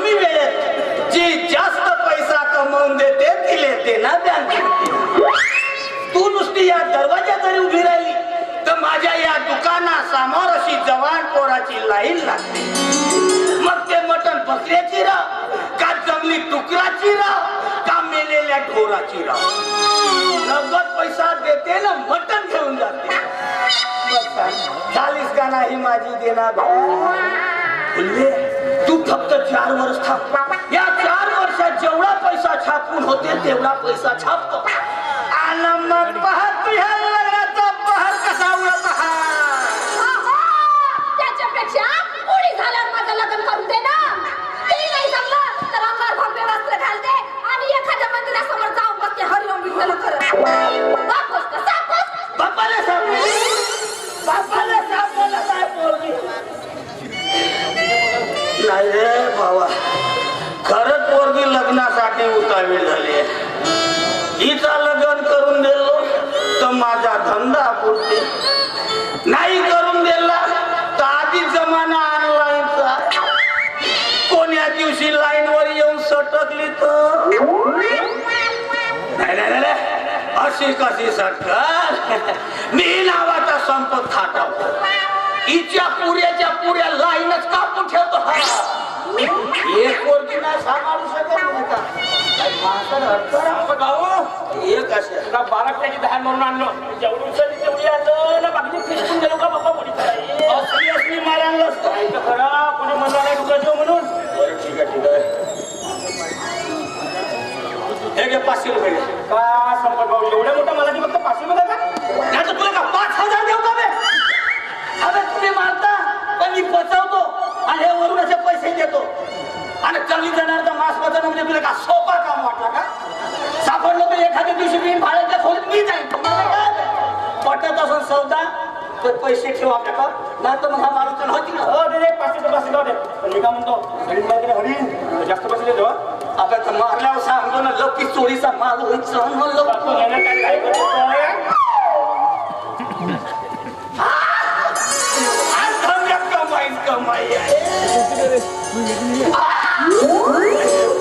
कमी वेळेत जी जास्त पैसा कमवून देते तिले ना बँक तू नुसती या दरवाजा जरी उभी राहिली तर माझ्या या दुकानासमोर अशी जवान पोराची लाईन लागते. मग ते मटण बकऱ्याची राव का जंगली डुकराची राव का मेलेल्या ढोराची राव. नगद पैसा देते ना मटण घेऊन जाते. चालीस सांग, झालीस का नाही माझी देणार बोलले तू फक्त चार वर्ष थांब. या चार वर्षात जेवढा पैसा छापून होते तेवढा पैसा छापतो. आणि मग पहा तुझ्या लग्नाचा बहार कसा उडत त्याच्यापेक्षा पुढे झाल्यावर माझं लग्न करून दे ना? ते नाही जमलं तर भव्य वस्त्र घालते आणि एखाद्या मंदिरासमोर जाऊन बसते हरिओम विठ्ठल करत. नाही रे बाबा. खरंच पोरगी लग्नासाठी उतावी झाली आहे. हिचा लग्न करून दिलो तर माझा धंदा पुरते नाही करून दिला तर आधी जमाना ऑनलाईनचा कोण्या दिवशी लाईन वर येऊन सटकली तर? नाही नाही नाही अशी कशी सटकल? मी नावाचा संपत खाटावतो हिच्या पुऱ्याच्या पुऱ्या लाईनच कापून ठेवतो हा. एक पोरगी नाही सांभाळू शकत नाही अडचण आहे. भाऊ? एक असे तुला बारा पेटी धान म्हणून आणलो. जेवढी उचलली तेवढी आणलं ना बाकीची फिरकून गेलो का बाबा मोठी असली असली मारायला असतं. खरा कोणी म्हणला नाही म्हणून. बरं ठीक आहे ठीक आहे. हे घे पाचशे रुपये. का संपत भाऊ एवढ्या मोठा मला फक्त पाचशे मध्ये का असून सौदा तर पैसे ठेवा आपल्याला नाही तर मग हा माणूस नव्हती ना? हो दे पाचशे तर पाचशे जाऊ दे. पण मी काय म्हणतो सगळी माहिती हरी जास्त पैसे देतो हं? तर मारल्यावर सांगतो ना लकी चोरीचा माल होईल सहन म्हणलं कमाई कमाई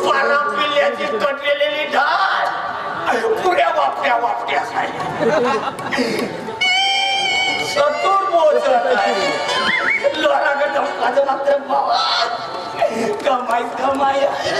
पारा पिल्ल्याची कटलेली ढाल. पुऱ्या वापट्या वापट्या लोराकडे धमकाचं मात्र बाबा कमाई कमाई आहे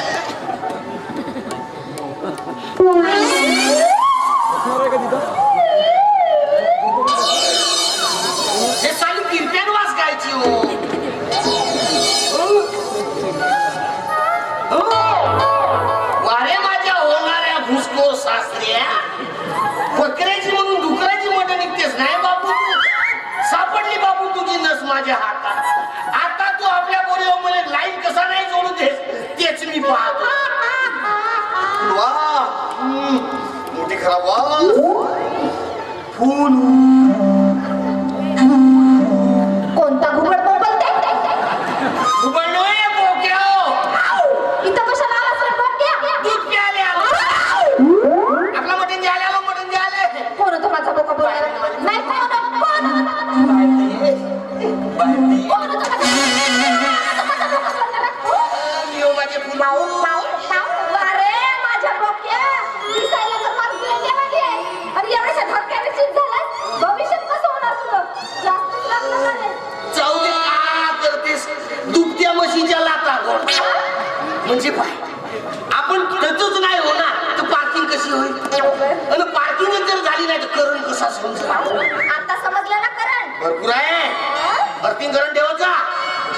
قولوا म्हणजे पाय आपण खर्चच नाही होणार तर पार्किंग कशी होईल? आणि पार्किंग जर झाली नाही तर करण कसा समजा आता समजलं ना करण? भरपूर आहे. पार्किंग करण ठेवायचा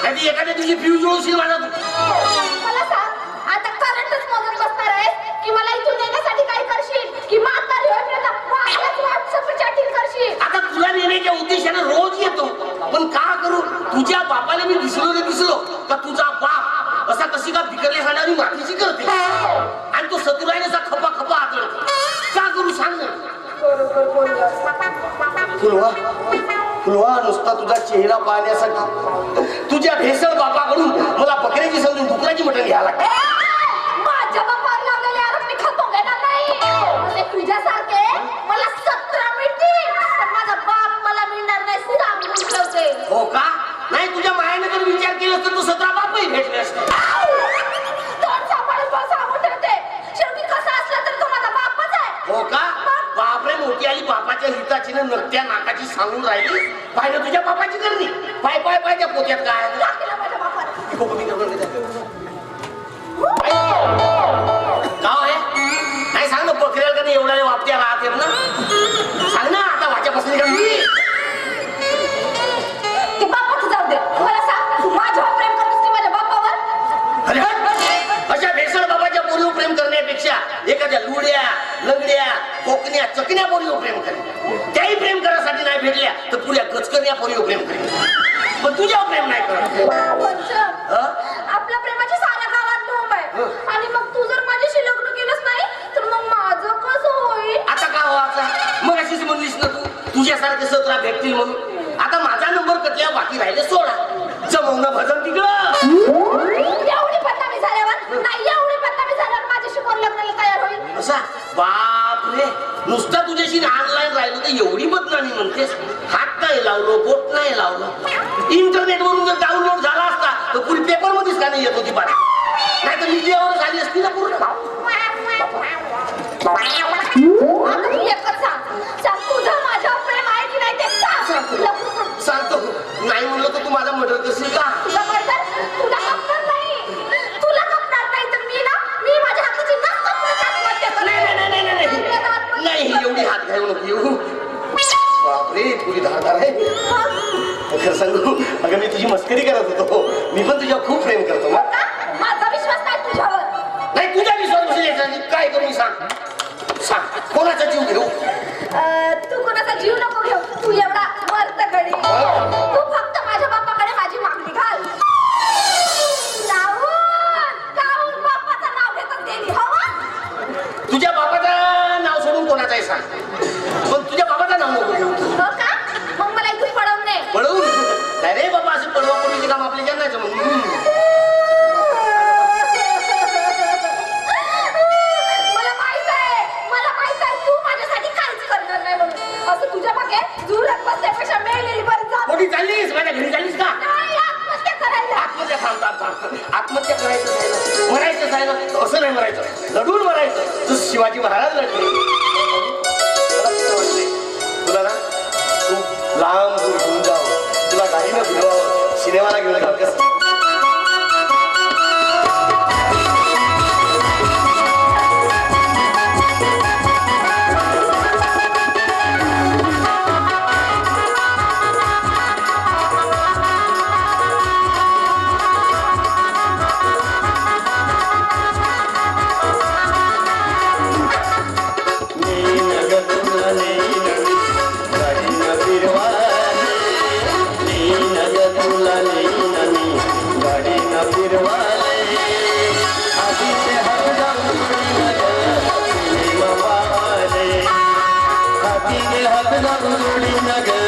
नाही एखाद्या दिवशी फ्यूज होशील माझा तू. मला सांग आता करंटच मोजत बसणार आहे की मला इथून नेण्यासाठी काय करशील? की म्हातारी होईपर्यंत माझ्याच व्हॉट्सअप चॅटिंग करशील. आता तुला नेण्याच्या उद्देशाने रोज येतो. पण का करू? तुझ्या बापाला मी दिसलो रे दिसलो. तुझा पाहण्यासाठी तुझ्या भेसळ अशी नकट्या नाकाची सांगून राहिली पाहिलं तुझ्या बापाची करणी पाय पाय पाय त्या पोत्यात काय. हो, मी करणार नाही. गाव आहे नाही सांग ना बकऱ्याला का नाही एवढ्या वापत्या राहते ना सांग ना आता वाच्या बसली का मी! अशा भेसळ बाबाच्या प्रेम करण्यापेक्षा एखाद्या लुड्या लंगड्या कोकण्या चकण्या पोरीवर प्रेम करे त्याही प्रेम करायसाठी नाही भेटल्या तर पुऱ्या गचकन्या पोरीवर प्रेम करे पण तुझ्यावर प्रेम नाही करत? आपल्या प्रेमाची साऱ्या गावात आहे. तुझ्याशी ऑनलाईन राहिलो तर एवढी बदनामी म्हणतेस? हात नाही लावलो बोट नाही लावलं. इंटरनेट वरून जर डाउनलोड झाला असता तर पुरी पेपर मध्येच का नाही येत होती बात नाही तर मीडियावर झाली असती ना पूर्ण. सांगतो. नाही म्हणलं तर तू माझा मर्डर करशील का? सांगू? अगं मी तुझी मस्करी करत होतो. मी पण तुझ्या खूप प्रेम करतो? माझा विश्वास नाही तुझ्यावर. नाही तुझ्या विश्वास बसेल काय करू मी? सांग. सांग. कोणाचा जीव घेऊ? तू कोणाचा जीव नको घेऊ. तू एवढा मर्द गडी. तू फक्त माझ्या बाप्पाकडे माझी मागणी घाल. हवा तुझ्या बाबाचं नाव सोडून कोणाचं आहे सांग. पडूचे काम आपल्या ज्यांना जमत मला माहीत आहे मला माहीत आहे तू माझ्यासाठी काहीच करणार नाही म्हणून. असं तुझ्या मागे जुरत बसण्यापेक्षा मेलेली बरी जा कोणी चाललीस माझ्या घरी चाललीस का? नाही आत्महत्या करायला. आत्महत्या थांब थांब थांब आत्महत्या करायचं ना. मरायचं आहे ना. असं नाही मरायचं. लढून मरायचं. तू शिवाजी महाराज लढले मला कसं वाटतंय? तुला ना खूप लांब दूर घेऊन जावं तुला गाडीनं फिरवावं सिनेमाला घेऊन जावं कसं तुझ्या الأبدر لنقل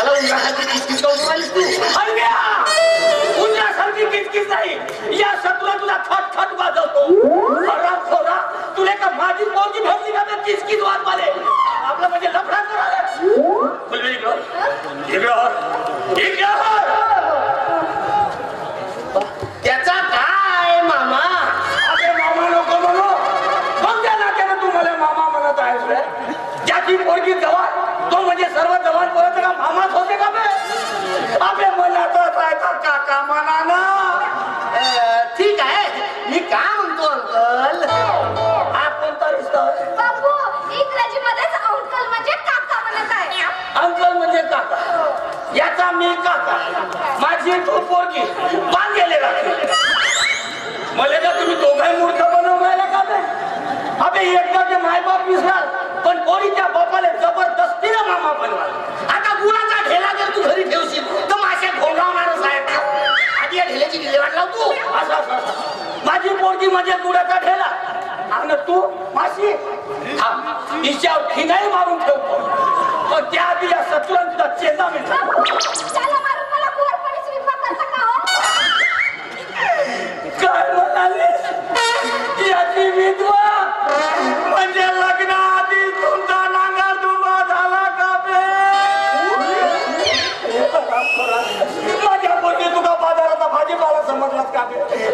कशाला उंदरासारखी किचकिच करून राहिलीस तू? हलव्या! उंदरासारखी किचकिच नाही या शत्रूला तुला खट खट वाजवतो खोरा तुला का माझी पोरगी भेटली का तर किचकिच वाजवाले आपलं म्हणजे लफडा करायला फुलवे इकडं इकडं. इकडं हर. त्याचा काय मामा अरे मामा नको म्हणू मग त्या नात्यानं तू मला मामा म्हणत आहेस रे ज्याची पोरगी जवान तो म्हणजे सर्व जवान परत का मामाच होते का बे अबे मनाचा राहायचा काका म्हणा ना अं, ठीक आहे काय म्हणतो अंकल? कोणता रिश्ता होय? बापू इंग्रजीमध्येच अंकल म्हणजे काका म्हणत आहे. अंकल म्हणजे काका. याचा मी काका. माझी तू पोरगी. बांधलेले राखी मला का तुम्ही दोघाही मूर्ख बनवून राहिले का बे? अबे एकदा ते मायबाप विसराल पण पोरीच्या बापाला जबरदस्तीनं मामा बनवाल आता गुळाचा ढेला जर तू घरी तर घोंगावणारच या ढेल्याची विल्हेवाट लाव तू. असं असं असं. माझी पोरगी म्हणजे गुडाचा ठेला आणि तू माशी थांब. हिच्यावर खिनाई मारून ठेवतो पण त्या आधी या शत्रुन तुझा चेंदा मिळतो त्याला मारून मला कुवारपणी स्वयंपाक करता का हो? काय म्हणाले याची विधवा. म्हणजे लग्नाआधी तुमचा नांगा दुबा झाला का बे? बाजाराचा भाजीपाला समजलाच का?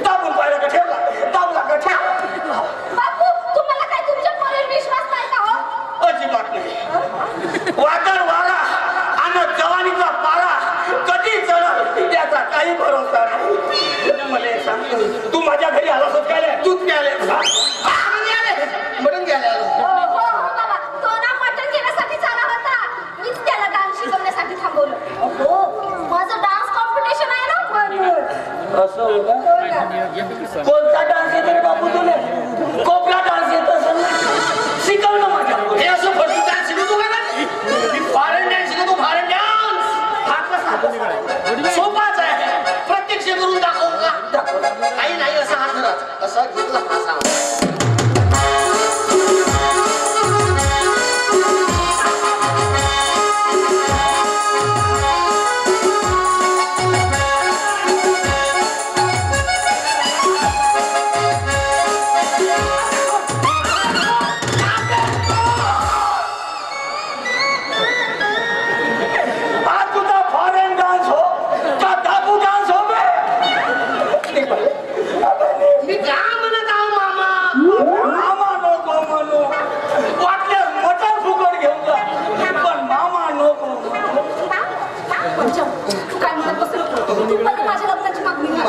दाबून पाहिला का? ठेवला. दाबला का? ठेवला बापू तुम्हाला काय तुमच्या पोरीवर विश्वास नाही का हो? अजिबात नाही. वादळ वारा आणि जवानीचा पारा कधी चढल त्याचा काही भरोसा नाही. मला एक सांग. तू माझ्या घरी आलास काय? दूध प्याले म्हणून गेले म्हणून गेले हो हो हो बाबा तो ना मटण घेण्यासाठी चाला होता मीच त्याला डान्स शिकवण्यासाठी थांबवलं हो माझं डान्स कॉम्पिटिशन आहे ना म्हणून असं हो ना. कोणता डान्स येतो रे बापू तुले कोपरा डान्स सोपाच आहे. प्रत्यक्ष करून दाखवू. का काही नाही असा हात धरायचा असा घेतला असा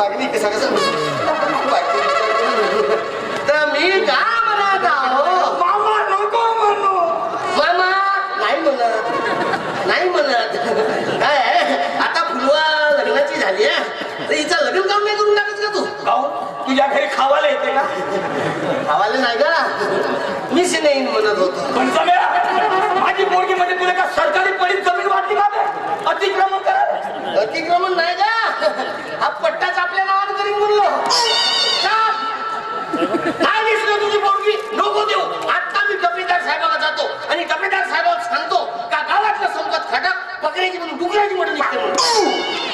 घाल. मागणी कसं कसं तर मी का म्हणत आहो? मामा नको म्हणू. मामा नाही म्हणत. नाही म्हणत. काय? आता फुलवा लग्नाची झाली आहे तर हिचं लग्न काम नाही करून टाकत का तू? काहून तुझ्या घरी खावायला येते का? हवाले नाही का? मीच नाही म्हणत होतो. पण सगळ्या माझी पोरगी मध्ये तुला का सरकारी पडीत जमीन वाटली का बे? अतिक्रमण करा अतिक्रमण नाही का? हा पट्टाच आपल्या नावानं करीन म्हणलो काय दिसलं तुझी पोरगी? नको देऊ. आता मी कपिलदार साहेबाला जातो आणि कपिलदार साहेबाला सांगतो का गावातलं संपत खटक पकडायची म्हणून डुकराची म्हणून निघते म्हणून.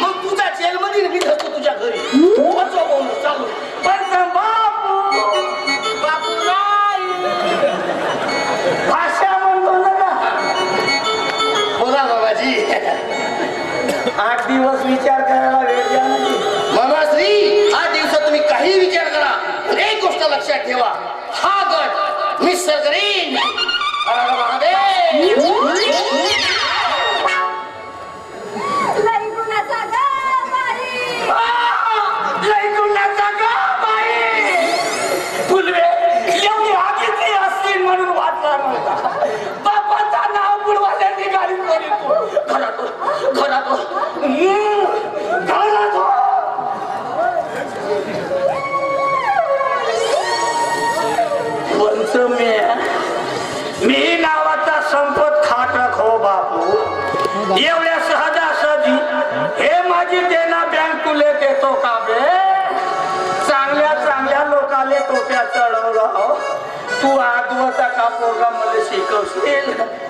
मग तुझ्या जेलमध्ये मी धरतो तुझ्या घरी. चालू. आठ दिवस विचार लोकाले चढवला हो तू आठवता का पोरगा मला शिकवशील?